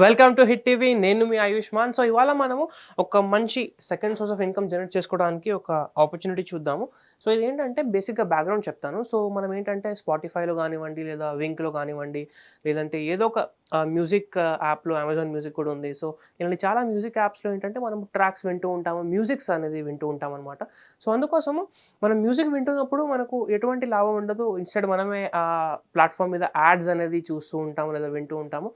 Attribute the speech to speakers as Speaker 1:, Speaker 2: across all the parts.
Speaker 1: Welcome to hit TV నేను మీ Ayushman so ఇవాళ మనము ఒక మంచి second source of income generate చేసుకోవడానికి ఒక ఆపర్చునిటీ చూద్దాము. సో ఇది ఏంటంటే బేసిక్గా బ్యాక్గ్రౌండ్ చెప్తాను. సో మనం ఏంటంటే స్పాటిఫైలో కానివ్వండి లేదా వింక్లో కానివ్వండి లేదంటే ఏదో ఒక మ్యూజిక్ యాప్లో అమెజాన్ మ్యూజిక్ కూడా ఉంది. సో ఇలాంటి చాలా మ్యూజిక్ యాప్స్లో ఏంటంటే మనం ట్రాక్స్ వింటూ ఉంటాము మ్యూజిక్స్ అనేది వింటూ ఉంటాం అనమాట సో అందుకోసము మనం మ్యూజిక్ వింటున్నప్పుడు మనకు ఎటువంటి లాభం ఉండదు. ఇన్స్టెడ్ మనమే ఆ ప్లాట్ఫామ్ మీద యాడ్స్ అనేది చూస్తూ ఉంటాము లేదా వింటూ ఉంటాము.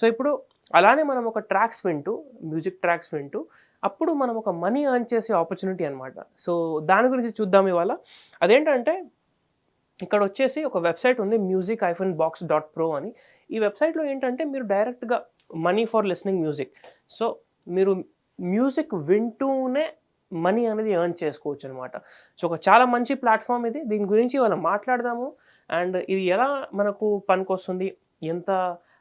Speaker 1: సో ఇప్పుడు అలానే మనం ఒక ట్రాక్స్ వింటూ మ్యూజిక్ ట్రాక్స్ వింటూ అప్పుడు మనం ఒక మనీ ఎర్న్ చేసే ఆపర్చునిటీ అనమాట సో దాని గురించి చూద్దాం ఇవాళ. అదేంటంటే ఇక్కడ వచ్చేసి ఒక వెబ్సైట్ ఉంది music iPhone box dot pro అని. ఈ వెబ్సైట్లో ఏంటంటే మీరు డైరెక్ట్గా money for listening music. So మీరు మ్యూజిక్ వింటూనే మనీ అనేది ఎర్న్ చేసుకోవచ్చు అనమాట సో ఒక చాలా మంచి ప్లాట్ఫామ్ ఇది. దీని గురించి ఇవాళ మాట్లాడదాము. అండ్ ఇది ఎలా మనకు పనికొస్తుంది? ఎంత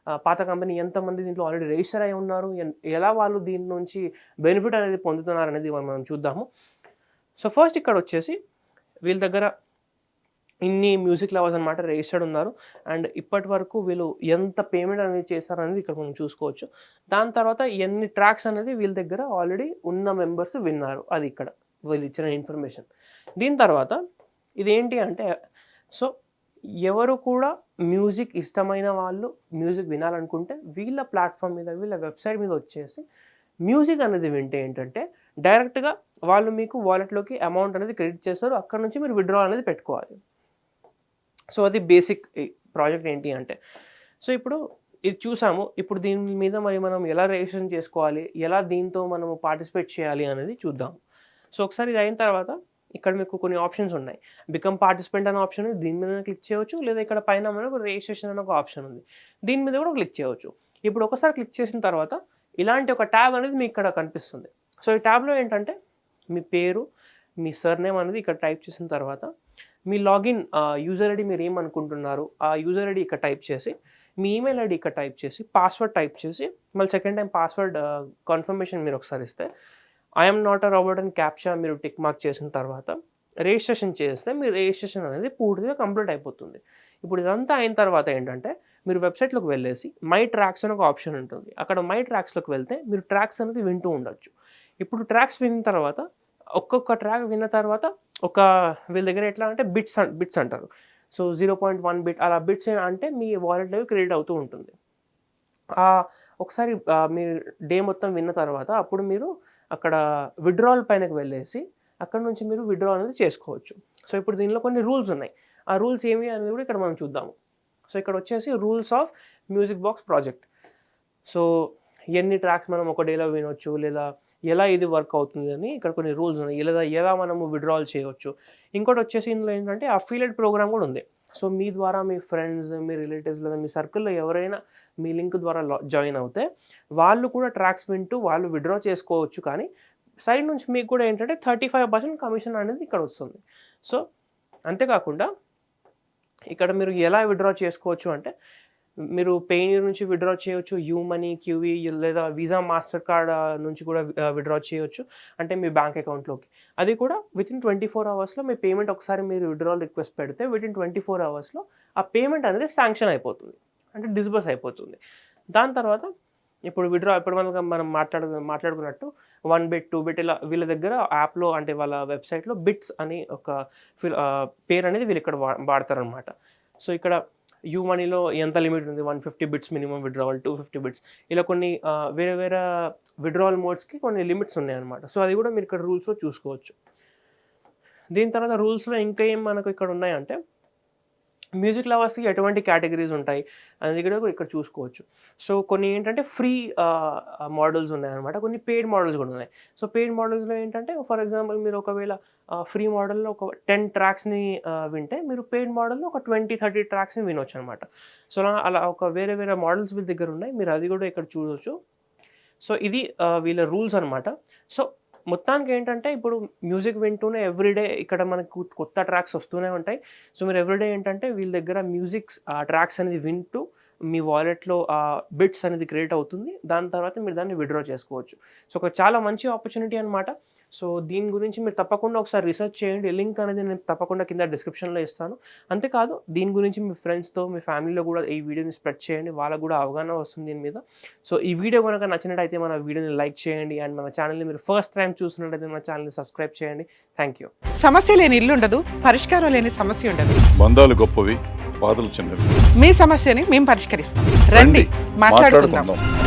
Speaker 1: పాత కంపెనీ ఎంతమంది దీంట్లో ఆల్రెడీ రిజిస్టర్ అయి ఉన్నారు ఎన్- ఎలా వాళ్ళు దీని నుంచి బెనిఫిట్ అనేది పొందుతున్నారు అనేది మనం చూద్దాము. సో ఫస్ట్ ఇక్కడ వచ్చేసి వీళ్ళ దగ్గర ఇన్ని మ్యూజిక్ లవర్స్ అనమాట రిజిస్టర్డ్ ఉన్నారు. అండ్ ఇప్పటి వరకు వీళ్ళు ఎంత పేమెంట్ అనేది చేశారనేది ఇక్కడ మనం చూసుకోవచ్చు. దాని తర్వాత ఎన్ని ట్రాక్స్ అనేది వీళ్ళ దగ్గర ఆల్రెడీ ఉన్న మెంబర్స్ విన్నారు. అది ఇక్కడ వీళ్ళు ఇచ్చిన ఇన్ఫర్మేషన్ దీని తర్వాత ఇదేంటి అంటే సో ఎవరు కూడా మ్యూజిక్ ఇష్టమైన వాళ్ళు మ్యూజిక్ వినాలనుకుంటే వీళ్ళ ప్లాట్ఫామ్ మీద వీళ్ళ వెబ్సైట్ మీద వచ్చేసి మ్యూజిక్ అనేది వింటే ఏంటంటే డైరెక్ట్గా వాళ్ళు మీకు వాలెట్లోకి అమౌంట్ అనేది క్రెడిట్ చేస్తారు. అక్కడ నుంచి మీరు విత్డ్రా అనేది పెట్టుకోవాలి. సో అది బేసిక్ ప్రాజెక్ట్ ఏంటి అంటే సో ఇప్పుడు ఇది చూసాము. ఇప్పుడు దీని మీద మరి మనం ఎలా రిజిస్ట్రేషన్ చేసుకోవాలి? ఎలా దీంతో మనము పార్టిసిపేట్ చేయాలి అనేది చూద్దాం. సో ఒకసారి ఇది అయిన తర్వాత ఇక్కడ మీకు కొన్ని ఆప్షన్స్ ఉన్నాయి. బికమ్ పార్టిసిపెంట్ అనే ఆప్షన్ ఉంది. దీని మీద క్లిక్ చేయవచ్చు. లేదా ఇక్కడ పైన మనకు రిజిస్ట్రేషన్ అనే ఒక ఆప్షన్ ఉంది. దీని మీద కూడా క్లిక్ చేయవచ్చు. ఇప్పుడు ఒకసారి క్లిక్ చేసిన తర్వాత ఇలాంటి ఒక ట్యాబ్ అనేది మీకు ఇక్కడ కనిపిస్తుంది. సో ఈ ట్యాబ్లో ఏంటంటే మీ పేరు మీ సర్నేమ్ అనేది ఇక్కడ టైప్ చేసిన తర్వాత మీ లాగిన్ యూజర్ ఐడి మీరు ఏమనుకుంటున్నారు? ఆ యూజర్ ఐడి ఇక్కడ టైప్ చేసి మీ ఈమెయిల్ ఐడి ఇక్కడ టైప్ చేసి పాస్వర్డ్ టైప్ చేసి మళ్ళీ సెకండ్ టైం పాస్వర్డ్ కన్ఫర్మేషన్ మీరు ఒకసారి ఇస్తే ఐఎమ్ నాట్ అ రాబర్ట్ అని క్యాప్చా మీరు టిక్ మార్క్ చేసిన తర్వాత రిజిస్ట్రేషన్ చేస్తే మీ రిజిస్ట్రేషన్ అనేది పూర్తిగా కంప్లీట్ అయిపోతుంది. ఇప్పుడు ఇదంతా అయిన తర్వాత ఏంటంటే మీరు వెబ్సైట్లోకి వెళ్ళేసి మై ట్రాక్స్ అని ఒక ఆప్షన్ ఉంటుంది. అక్కడ మై ట్రాక్స్లోకి వెళ్తే మీరు ట్రాక్స్ అనేది వింటూ ఉండొచ్చు. ఇప్పుడు ట్రాక్స్ విన్న తర్వాత ఒక్కొక్క ట్రాక్ విన్న తర్వాత ఒక వీళ్ళ దగ్గర ఎట్లా అంటే బిట్స్ బిట్స్ అంటారు. So zero point one bit అలా బిట్స్ అంటే మీ వాలెట్లో క్రెడిట్ అవుతూ ఉంటుంది. ఒకసారి మీరు డే మొత్తం విన్న తర్వాత అప్పుడు మీరు అక్కడ విడ్రాల్ పైనకి వెళ్ళేసి అక్కడ నుంచి మీరు విడ్రా అనేది చేసుకోవచ్చు. సో ఇప్పుడు దీనిలో కొన్ని రూల్స్ ఉన్నాయి. ఆ రూల్స్ ఏమి అనేది కూడా ఇక్కడ మనం చూద్దాము. సో ఇక్కడ వచ్చేసి rules of music box project so ఎన్ని ట్రాక్స్ మనం ఒక డేలో వినొచ్చు లేదా ఎలా ఇది వర్క్ అవుతుంది అని ఇక్కడ కొన్ని రూల్స్ ఉన్నాయి. లేదా ఎలా మనము విడ్రాల్ చేయవచ్చు. ఇంకోటి వచ్చేసి ఇందులో ఏంటంటే అఫిలియట్ ప్రోగ్రామ్ కూడా ఉంది. సో మీ ద్వారా మీ ఫ్రెండ్స్ మీ రిలేటివ్స్ లేదా మీ సర్కిల్లో ఎవరైనా మీ లింక్ ద్వారా జాయిన్ అవుతే వాళ్ళు కూడా ట్రాక్స్ వింటూ వాళ్ళు విడ్రా చేసుకోవచ్చు. కానీ సైడ్ నుంచి మీకు కూడా ఏంటంటే థర్టీ ఫైవ్ పర్సెంట్ కమిషన్ అనేది ఇక్కడ వస్తుంది. సో అంతేకాకుండా ఇక్కడ మీరు ఎలా విడ్రా చేసుకోవచ్చు అంటే మీరు పెయిన్ నుంచి విడ్రా చేయొచ్చు యూ మనీ క్యూవీ లేదా వీసా మాస్టర్ కార్డ్ నుంచి కూడా విడ్రా చేయొచ్చు. అంటే మీ బ్యాంక్ అకౌంట్లోకి. అది కూడా విత్ ఇన్ ట్వంటీ ఫోర్ అవర్స్లో మీ పేమెంట్ ఒకసారి మీరు విడ్రాల్ రిక్వెస్ట్ పెడితే విత్ ఇన్ ట్వంటీ ఫోర్ అవర్స్లో ఆ పేమెంట్ అనేది శాంక్షన్ అయిపోతుంది. అంటే డిస్బర్స్ అయిపోతుంది. దాని తర్వాత ఇప్పుడు విడ్రా ఇప్పుడు మనం మనం మాట్లాడు మాట్లాడుకున్నట్టు వన్ బిట్ టూ బిట్ ఇలా వీళ్ళ దగ్గర యాప్లో అంటే వాళ్ళ వెబ్సైట్లో బిట్స్ అని ఒక ఫిల్ పేరు అనేది వీళ్ళు ఇక్కడ వాడతారనమాట సో ఇక్కడ యూ మనీలో ఎంత లిమిట్ ఉంది? One fifty bits minimum withdrawal two fifty bits. ఇలా కొన్ని వేరే వేరే విడ్రావల్ మోడ్స్కి కొన్ని లిమిట్స్ ఉన్నాయన్నమాట. సో అది కూడా మీరు ఇక్కడ రూల్స్లో చూసుకోవచ్చు. దీని తర్వాత రూల్స్లో ఇంకా ఏం మనకు ఇక్కడ ఉన్నాయంటే మ్యూజిక్ లవర్స్కి ఎటువంటి కేటగిరీస్ ఉంటాయి అనేది కూడా ఇక్కడ చూసుకోవచ్చు. సో కొన్ని ఏంటంటే ఫ్రీ మోడల్స్ ఉన్నాయన్నమాట. కొన్ని పెయిడ్ మోడల్స్ కూడా ఉన్నాయి. సో పెయిడ్ మోడల్స్లో ఏంటంటే ఫర్ ఎగ్జాంపుల్ మీరు ఒకవేళ ఫ్రీ మోడల్లో ఒక టెన్ ట్రాక్స్ని వింటే మీరు పెయిడ్ మోడల్లో ఒక ట్వంటీ థర్టీ ట్రాక్స్ని వినొచ్చు అనమాట సో అలా ఒక వేరే వేరే మోడల్స్ వీళ్ళ దగ్గర ఉన్నాయి. మీరు అది కూడా ఇక్కడ చూడవచ్చు సో ఇది వీళ్ళ రూల్స్ అనమాట సో మొత్తానికి ఏంటంటే ఇప్పుడు మ్యూజిక్ వింటూనే ఎవ్రీడే ఇక్కడ మనకు కొత్త ట్రాక్స్ వస్తూనే ఉంటాయి. సో మీరు ఎవ్రీడే ఏంటంటే వీళ్ళ దగ్గర మ్యూజిక్స్ ఆ ట్రాక్స్ అనేది వింటూ మీ వాలెట్లో ఆ బిట్స్ అనేది క్రియేట్ అవుతుంది. దాని తర్వాత మీరు దాన్ని విడ్రా చేసుకోవచ్చు. సో ఒక చాలా మంచి ఆపర్చునిటీ అనమాట సో దీని గురించి మీరు తప్పకుండా ఒకసారి రీసెర్చ్ చేయండి. లింక్ అనేది నేను తప్పకుండా కింద డిస్క్రిప్షన్లో ఇస్తాను. అంతేకాదు దీని గురించి మీ ఫ్రెండ్స్తో మీ ఫ్యామిలీలో కూడా ఈ వీడియోని స్ప్రెడ్ చేయండి. వాళ్ళకు కూడా అవగాహన వస్తుంది దీని మీద. సో ఈ వీడియో కనుక నచ్చినట్టయితే మన వీడియోని లైక్ చేయండి. అండ్ మన ఛానల్ని మీరు ఫస్ట్ టైం చూసినట్టయితే మన ఛానల్ని సబ్స్క్రైబ్ చేయండి. థ్యాంక్ యూ
Speaker 2: సమస్య లేని ఇల్లు ఉండదు పరిష్కారం లేని సమస్య ఉండదు.
Speaker 3: బంధాలు గొప్పవి బాధలు చిన్నవి.
Speaker 2: మీ సమస్యని మేము పరిష్కరిస్తాం. రండి మాట్లాడుకుందాం.
Speaker 3: మాట్లాడుకుందాం.